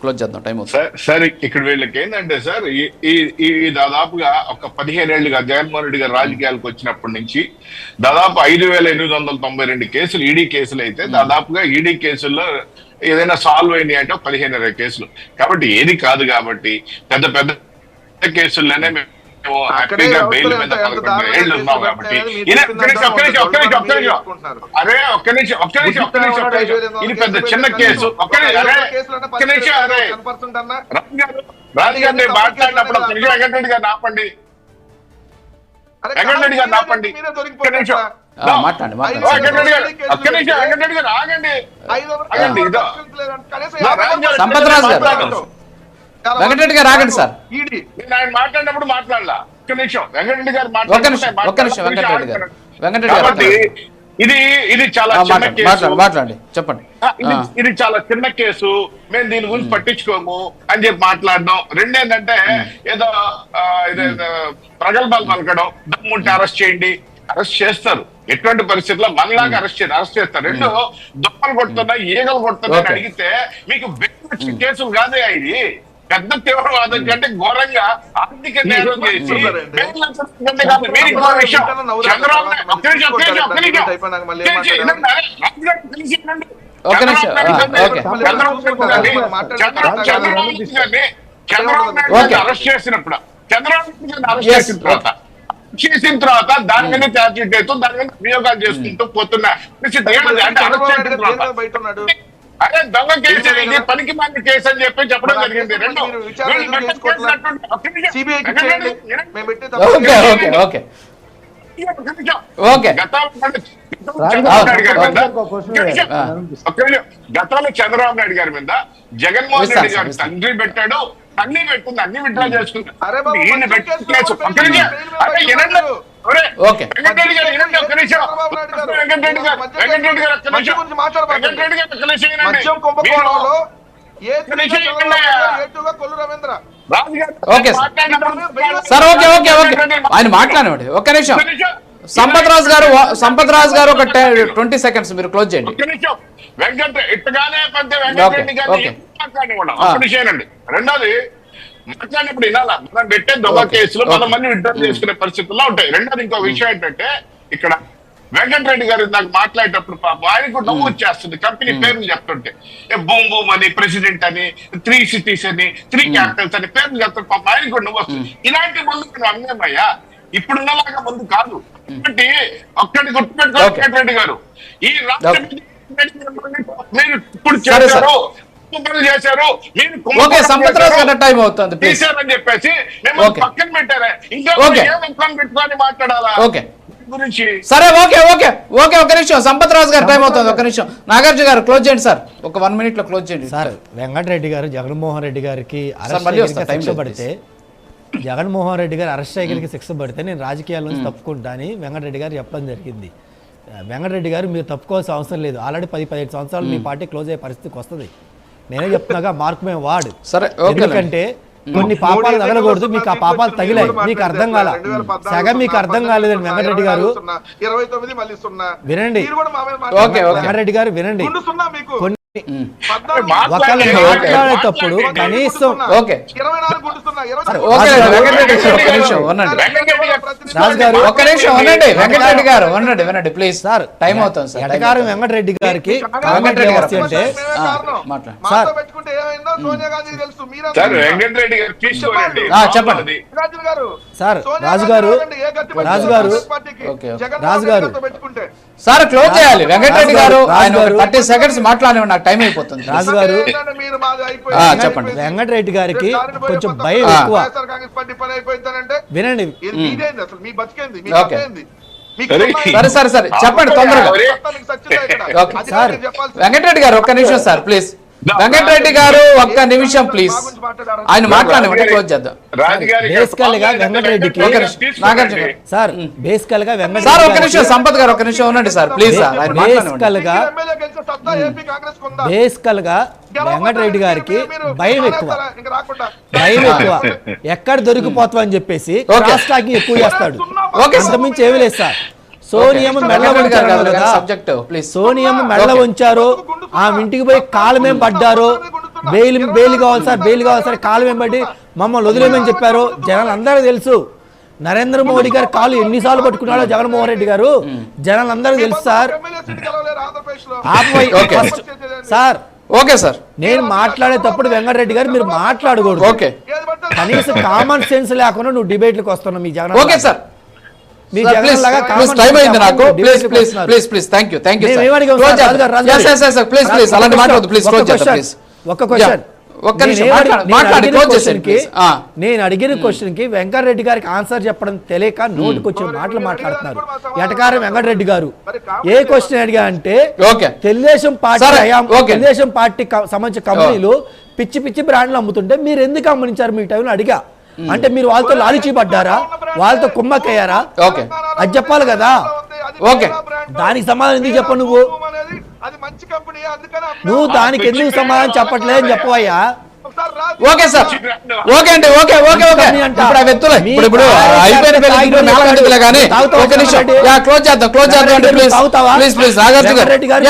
Close చేద్దాం time sir ఇక్కడ వీళ్ళకి ఏంటంటే సార్ ఈ- దాదాపుగా ఒక పదిహేను ఏళ్ళుగా జగన్మోహన్ రెడ్డి గారు రాజకీయాలకు వచ్చినప్పటి నుంచి దాదాపు ఐదు వేల ఎనిమిది వందల తొంభై రెండు కేసులు ఈడీ కేసులు అయితే దాదాపుగా ఈడీ కేసుల్లో ఏదైనా సాల్వ్ అయినాయి అంటే పదిహేను ఇరవై కేసులు. కాబట్టి ఏది కాదు కాబట్టి పెద్ద పెద్ద కేసుల్లోనే మేము అక్కడే. అరే ఒక్క నిమిషం ఒక్క నిమిషం ఒక్క నిమిషం ఇది పెద్ద చిన్న కేసు. ఒక్క నిమిషం అరే రాజు గారు గారు నేను మాట్లాడినప్పుడు ఒక్క నిమిషం. వెంకటరెడ్డి గారిని ఆపండి వెంకటరెడ్డి గారిని ఆపండి ఒక్క నిమిషం ఆ, మాట్లాడండి గారు గారు ఆగండి. సంపత్ రాజు గారు. వెంకటరెడ్డి గారు ఆగండి సార్. ఆయన మాట్లాడినప్పుడు మాట్లాడలా. ఒక్క నిమిషం. వెంకటరెడ్డి గారు నిమిషం వెంకటరెడ్డి గారు. వెంకటరెడ్డి గారు కాబట్టి ఇది ఇది చాలా చిన్న కేసు. మాట్లాడండి చెప్పండి. ఇది చాలా చిన్న కేసు. మేము దీని గురించి పట్టించుకోము అని చెప్పి మాట్లాడడం. రెండేంటంటే ఏదో ప్రగల్భాలు పలకడం. దమ్ముంటే అరెస్ట్ చేయండి. అరెస్ట్ చేస్తారు. ఎటువంటి పరిస్థితుల్లో మనలాగా అరెస్ట్ చేయండి అరెస్ట్ చేస్తారు. రెండు దొమ్మలు కొడుతున్నాయి ఈగలు Okay. అడిగితే మీకు బెంచ్ కేసులు కాదే ఇది. పెద్ద తీవ్రవాదం కంటే ఘోరంగా ఆర్థిక నేరం చేసి చంద్రబాబు అరెస్ట్ చేసినప్పుడు. చంద్రబాబు అరెస్ట్ చేసిన తర్వాత. చేసిన తర్వాత దాని మీద ఛార్జ్ షీట్ అవుతూ దాని మీద ప్రయోగాలు చేసుకుంటూ పోతున్నా అరే దొంగ కేసు ఇది పనికి మంది కేసు అని చెప్పి చెప్పడం జరిగింది. గతంలో చంద్రబాబు నాయుడు గారి మీద జగన్మోహన్ రెడ్డి గారు. తండ్రి పెట్టాడు అన్ని పెట్టింది అన్ని విత్డ్రా చేసుకుంటాడు అరే బాబు, okay. Okay sir. Okay okay okay. ఆయన మాట్లాడండి ఒక్క నిమిషం. సంపత్ రాజు గారు సంపత్ రాజు గారు ఒక ట్వంటీ సెకండ్స్ మీరు క్లోజ్ చేయండి. రెండోది మాట్లాడినప్పుడు వినాలా? మనం పెట్టే దొంగ కేసులు. మనం మంది విత్డ్రా చేసుకునే పరిస్థితుల్లో ఉంటాయి. రెండోది ఇంకో విషయం ఏంటంటే ఇక్కడ వెంకటరెడ్డి గారు నాకు మాట్లాడేటప్పుడు పాపం ఆయనకు నవ్వు వచ్చేస్తుంది కంపెనీ పేర్లు చెప్తుంటే ఏ బూమ్ బూమ్ అని ప్రెసిడెంట్ అని త్రీ సిటీస్ అని త్రీ క్యాపిటల్స్ అని పేర్లు చెప్తుంటే పాపం ఆయనకు కూడా నవ్వు వస్తుంది ఇలాంటి ముందు మనం అమ్మేమయ్యా ఇప్పుడున్నలాగా ముందు కాదు. కాబట్టి ఒక్కటి గుర్తుపెట్టుకో ఓకే. వెంకటరెడ్డి గారు. ఈ రాష్ట్ర మీరు ఇప్పుడు సరే, కుట్రలు చేశారు. మీరు టైం అవుతుంది తీశారని చెప్పేసి మిమ్మల్ని ఓకే. పక్కన పెట్టారా. ఇంకా ముఖం పెట్టుకొని మాట్లాడాలా? ఓకే. గురించి. సరే ఓకే ఓకే. ఓకే ఒక నిమిషం. సంపత్ రాజు గారు టైం అవుతుంది. ఒక నిమిషం. నాగార్జున గారు క్లోజ్ చేయండి సార్. ఒక వన్ మినిట్లో క్లోజ్ చేయండి. సార్ వెంకటరెడ్డి గారు జగన్మోహన్ రెడ్డి గారికి టైం పడితే జగన్మోహన్ రెడ్డి గారు అరెస్ట్ అయ్యకి శిక్ష పడితే నేను రాజకీయాల నుంచి తప్పుకుంటా అని వెంకటరెడ్డి గారు చెప్పడం జరిగింది. వెంకటరెడ్డి గారు మీరు తప్పుకోవాల్సిన అవసరం లేదు. ఆల్రెడీ పది పదిహేడు సంవత్సరాలు మీ పార్టీ క్లోజ్ అయ్యే పరిస్థితికి వస్తుంది. నేనే చెప్తున్నాగా మార్క్ మేము వాడు సరే, ఓకే. ఎందుకంటే కొన్ని పాపాలు తగలకూడదు మీకు ఆ పాపాలు తగిలాయి మీకు అర్థం కాల సగం మీకు అర్థం కాలేదండి వెంకటరెడ్డి గారు వినండి. మీరు కూడా మా మీద ఓకే, ఓకే. మాట్లాడారు. వెంకటరెడ్డి గారు వినండి కొన్ని మాట్లాడేటప్పుడు. కనీసం ఓకే. ఒక నిమిషం ఉండండి. వెంకటరెడ్డి గారు ఒక్క నిమిషం ఉండండి. వెంకటరెడ్డి గారు ఉండండి వినండి ప్లీజ్ సార్ టైం అవుతుంది సార్ ఎటకారం వెంకటరెడ్డి గారికి వెంకటరెడ్డి గారు కామెంట్ అంటే చెప్పండి. Sir, Sonia Raju Gandhi sir close చేయాలి వెంకటరెడ్డి గారు ఆయన. థర్టీ సెకండ్స్ మాట్లాడిన నాకు టైం అయిపోతుంది రాజు గారు. ఏంటంటే మీరు మాది అయిపోయింది, ఆ, అయిపోయింది. చెప్పండి. వెంకటరెడ్డి గారికి కొంచెం భయం. ఎక్కువ వినండి ఇది మీదేంది అసలు మీ బతికేంది మీ ఓకే. బతికేంది మీకు సరే. సరే సరే చెప్పండి తొందరగా. వెంకటరెడ్డి గారు ఒక్క నిమిషం సార్ ప్లీజ్ వెంకటరెడ్డి గారు ఒక్క నిమిషం ప్లీజ్. ఆయన మాట్లాడిన క్లోజ్ చేద్దాం. గా వెంకటరెడ్డికి- ఒక. సార్ బేసికల్గా సార్ ఒక్క నిమిషం సంపత్ గారు ఒక్క నిమిషం ఉండండి సార్ ప్లీజ్ సార్ బేసికల్గా? బేసికల్ వెంకటరెడ్డి గారికి భయం ఎక్కువ. భయం ఎక్కువ. ఎక్కడ దొరికిపోతాం అని చెప్పేసి. క్రాస్ టాకింగ్ ఎక్కువ చేస్తాడు. అంతమించి ఏమి లేదు సార్. సోనియం మెల్ల గారు ఉంచారు కాదు సబ్జెక్ట్ ప్లీజ్ సోనియం మెల్ల. ఉంచారు. ఆమె ఇంటికి పోయి కాలమేం పడ్డారు. బెయిల్ బెయిల్ కావాలి సార్ బెయిల్ కావాలి సార్ కాలు వెంబడి మమ్మల్ని వదిలేమని చెప్పారు. జనాలు అందరికీ తెలుసు. నరేంద్ర మోడీ గారు కాలు ఎన్నిసార్లు పట్టుకున్నాడో జగన్మోహన్ రెడ్డి గారు. జనాలు అందరికీ తెలుసు సార్. Sir okay sir. నేను మాట్లాడేటప్పుడు వెంకటరెడ్డి గారు మీరు మాట్లాడకూడదు. ఓకే. కనీసం కామన్ సెన్స్ లేకుండా నువ్వు డిబేట్లకు వస్తున్నావు మీ జగన్ ఓకే సార్. టైం అయింది నాకు. Please please. Please please thank you thank you please please అలాంటి మాట్లాడదు ప్లీజ్ క్లోజ్ ప్లీజ్ క్వశ్చన్ ఒక్క నిమిషం. నేను అడిగిన క్వశ్చన్కి వెంకటరెడ్డి గారికి ఆన్సర్ చెప్పడం తెలియక నోటికి వచ్చిన మాటలు మాట్లాడుతున్నారు. ఎటకారం వెంకటరెడ్డి గారు? ఏ క్వశ్చన్ అడిగా అంటే okay Telugu Desam party. Telugu Desam party సంబంధించిన కంపెనీలు పిచ్చి పిచ్చి బ్రాండ్లు అమ్ముతుంటే మీరు ఎందుకు అమ్మనించారు మీ టైంలో అడిగా? అంటే మీరు వాళ్ళతో లాలిచీ పడ్డారా వాళ్ళతో కుమ్మక్కయ్యారా? ఓకే. అది చెప్పాలి కదా. ఓకే. దానికి సమాధానం ఎందుకు చెప్పు నువ్వు. నువ్వు దానికి ఎందుకు సమాధానం చెప్పట్లేదని చెప్పవయ్యా. Okay sir. ఓకే అండి. Okay okay okay. ఇప్పుడు అవి ఎత్తులే ఇప్పుడు ఇప్పుడు అయిపోయిన ఇప్పుడు నాలుగంటలే కానీ ఒక నిమిషం. క్లోజ్ చేద్దాం క్లోజ్ చేద్దాం Reddy please? Please please Nagarjuna Reddy గారు?